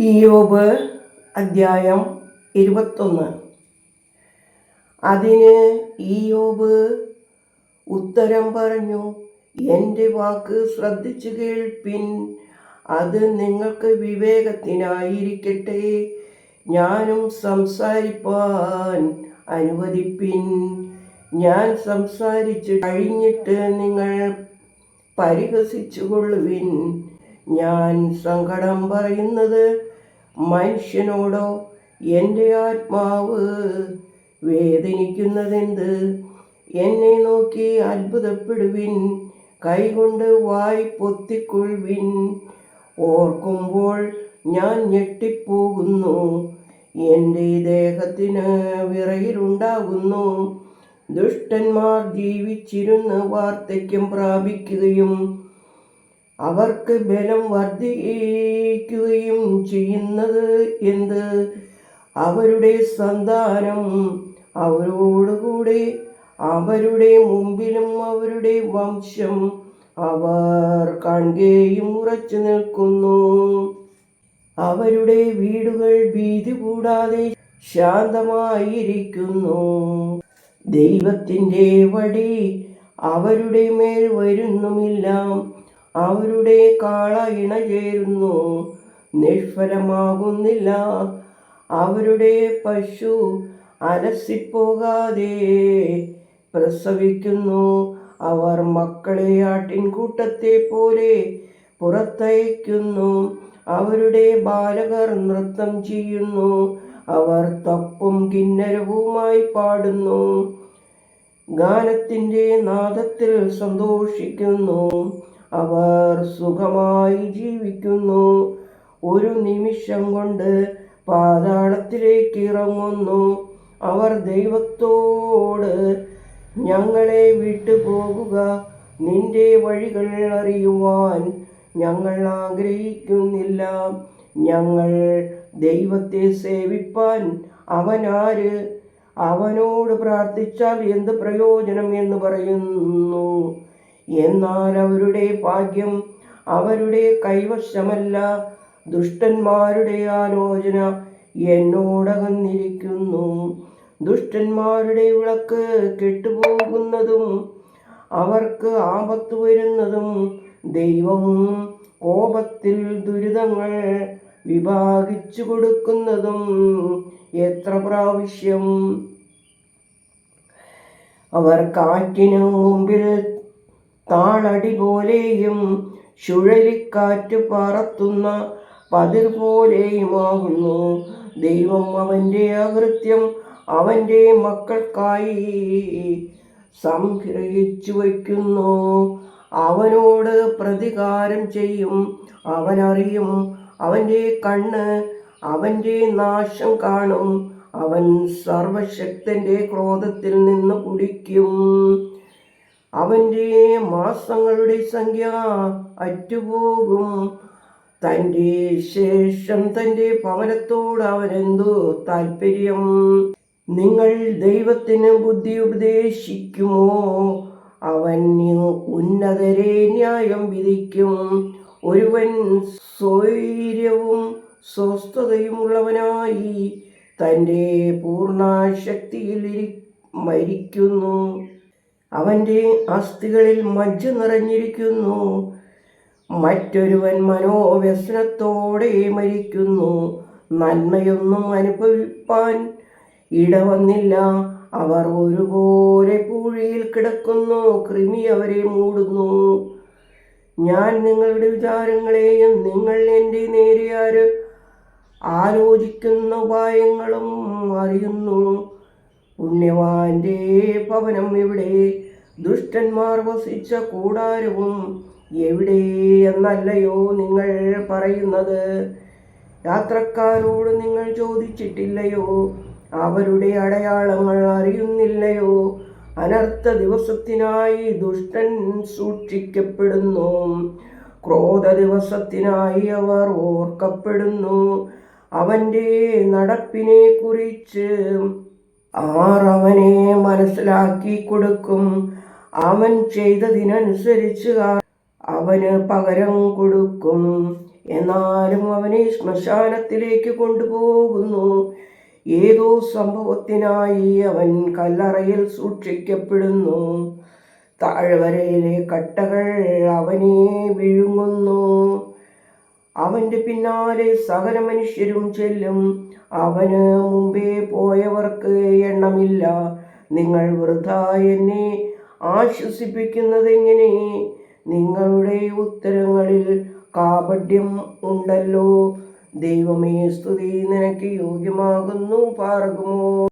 ഇയോബ് അദ്ധ്യായം ഇരുപത്തൊന്ന്. അതിന് ഇയോബ് ഉത്തരം പറഞ്ഞു എന്റെ വാക്ക് ശ്രദ്ധിച്ചു കേൾപ്പിൻ അത് നിങ്ങൾക്ക് വിവേകത്തിനായിരിക്കട്ടെ. ഞാനും സംസാരിപ്പാൻ അനുവദിപ്പിൻ. ഞാൻ സംസാരിച്ച് കഴിഞ്ഞിട്ട് നിങ്ങൾ പരിഹസിച്ചുകൊള്ളുവിൻ. ഞാൻ സങ്കടം പറയുന്നത് മനുഷ്യനോടോ എന്റെ ആത്മാവ് വേദനിക്കുന്നതെന്ത്? എന്നെ നോക്കി അത്ഭുതപ്പെടുവിൻ കൈകൊണ്ട് വായി പൊത്തിക്കൊള്ളുവിൻ. ഓർക്കുമ്പോൾ ഞാൻ ഞെട്ടിപ്പോകുന്നു എന്റെ ദേഹത്തിന് വിറയിലുണ്ടാകുന്നു ദുഷ്ടന്മാർ ജീവിച്ചിരുന്ന് വാർദ്ധക്യം പ്രാപിക്കുകയും അവർക്ക് ബലം വർദ്ധിക്കുകയും ചെയ്യുന്നത് എന്ത്? അവരുടെ സന്താനം അവരോടുകൂടെ അവരുടെ മുമ്പിലും അവരുടെ വംശം അവർ കാണുകയും ഉറച്ചു നിൽക്കുന്നു. അവരുടെ വീടുകൾ ഭീതി കൂടാതെ ശാന്തമായിരിക്കുന്നു. ദൈവത്തിന്റെ വടി അവരുടെ മേൽ വരുന്നുമില്ല. അവരുടെ കാള ഇണ ചേരുന്നു നിഷ്ഫലമാകുന്നില്ല. അവരുടെ പശു അലസിപ്പോകാതെ പ്രസവിക്കുന്നു. അവർ മക്കളെ ആട്ടിൻകൂട്ടത്തെ പോലെ പുറത്തയക്കുന്നു അവരുടെ ബാലകർ നൃത്തം ചെയ്യുന്നു. അവർ തപ്പും കിന്നരവുമായി പാടുന്നു. ഗാനത്തിന്റെ നാദത്തിൽ സന്തോഷിക്കുന്നു. അവർ സുഖമായി ജീവിക്കുന്നു. ഒരു നിമിഷം കൊണ്ട് പാതാളത്തിലേക്ക് ഇറങ്ങുന്നു. അവർ ദൈവത്തോട് ഞങ്ങളെ വിട്ടു പോകുക നിന്റെ വഴികൾ അറിയുവാൻ ഞങ്ങൾ ആഗ്രഹിക്കുന്നില്ല. ഞങ്ങൾ ദൈവത്തെ സേവിപ്പാൻ അവനാര്? അവനോട് പ്രാർത്ഥിച്ചാൽ എന്ത് പ്രയോജനം? എന്ന് പറയുന്നു. എന്നാൽ അവരുടെ ഭാഗ്യം അവരുടെ കൈവശമല്ല. ദുഷ്ടന്മാരുടെ ആലോചന എന്നോടകന്നിരിക്കുന്നു. ദുഷ്ടന്മാരുടെ വിളക്ക് കെട്ടുപോകുന്നതും അവർക്ക് ആപത്ത് വരുന്നതും ദൈവം കോപത്തിൽ ദുരിതങ്ങൾ വിഭാഗിച്ചു കൊടുക്കുന്നതും എത്ര പ്രാവശ്യം? അവർ കാറ്റിനു മുമ്പിൽ താളടി പോലെയും ചുഴലിക്കാറ്റ് പറത്തുന്ന പതിർ പോലെയുമാകുന്നു. ദൈവം അവന്റെ അകൃത്യം അവന്റെ മക്കൾക്കായി സംഗ്രഹിച്ചു വയ്ക്കുന്നു. അവനോട് പ്രതികാരം ചെയ്യും. അവനറിയും അവന്റെ കണ്ണ് അവന്റെ നാശം കാണും. അവൻ സർവശക്തന്റെ ക്രോധത്തിൽ നിന്ന് കുടിക്കും. അവന്റെ മാസങ്ങളുടെ സംഖ്യ അറ്റുപോകും. തന്റെ ശേഷം തന്റെ ഭവനത്തോട് അവനെന്തോ താല്പര്യം നിങ്ങൾ ദൈവത്തിന് ബുദ്ധി ഉപദേശിക്കുമോ? അവൻ ഉന്നതരെ ന്യായം വിധിക്കും. ഒരുവൻ സ്വൈര്യവും സ്വസ്ഥതയുമുള്ളവനായി തന്റെ പൂർണ ശക്തിയിൽ മരിക്കുന്നു. അവന്റെ അസ്ഥികളിൽ മജ്ജ നിറഞ്ഞിരിക്കുന്നു. മറ്റൊരുവൻ മനോവ്യസനത്തോടെ മരിക്കുന്നു. നന്മയൊന്നും അനുഭവിപ്പാൻ ഇടവന്നില്ല. അവർ ഒരുപോലെ പൂഴിയിൽ കിടക്കുന്നു. കൃമി അവരെ മൂടുന്നു. ഞാൻ നിങ്ങളുടെ വിചാരങ്ങളെയും നിങ്ങൾ എന്റെ നേരെയാർ ആലോചിക്കുന്ന ഉപായങ്ങളും അറിയുന്നു. പുണ്യവാന്റെ ഭവനം എവിടെ? ദുഷ്ടന്മാർ വസിച്ച കൂടാരവും എവിടെ എന്നല്ലയോ നിങ്ങൾ പറയുന്നത്. യാത്രക്കാരോട് നിങ്ങൾ ചോദിച്ചിട്ടില്ലയോ? അവരുടെ അടയാളങ്ങൾ അറിയുന്നില്ലയോ? അനർത്ഥ ദിവസത്തിനായി ദുഷ്ടൻ സൂക്ഷിക്കപ്പെടുന്നു. ക്രോധ ദിവസത്തിനായി അവർ ഓർക്കപ്പെടുന്നു. അവന്റെ നടപ്പിനെ കുറിച്ച് ആർ അവനെ മനസ്സിലാക്കി കൊടുക്കും. അവൻ ചെയ്തതിനനുസരിച്ച് അവന് പകരം കൊടുക്കും. എന്നാലും അവനെ ശ്മശാനത്തിലേക്ക് കൊണ്ടുപോകുന്നു. ഏതോ സംഭവത്തിനായി അവൻ കല്ലറയിൽ സൂക്ഷിക്കപ്പെടുന്നു. താഴ്വരയിലെ കട്ടകൾ അവനെ വിഴുങ്ങുന്നു. അവന്റെ പിന്നാലെ സകല മനുഷ്യരും ചെല്ലും. അവന് മുമ്പേ പോയവർക്ക് എണ്ണമില്ല. നിങ്ങൾ വൃഥ എന്നെ ആശ്വസിപ്പിക്കുന്നത് എങ്ങനെ നിങ്ങളുടെ ഉത്തരങ്ങളിൽ കാപഢ്യം ഉണ്ടല്ലോ. ദൈവമേ സ്തുതി. നിനക്ക് യോഗ്യമാകുന്നു. പാർക്കുമോ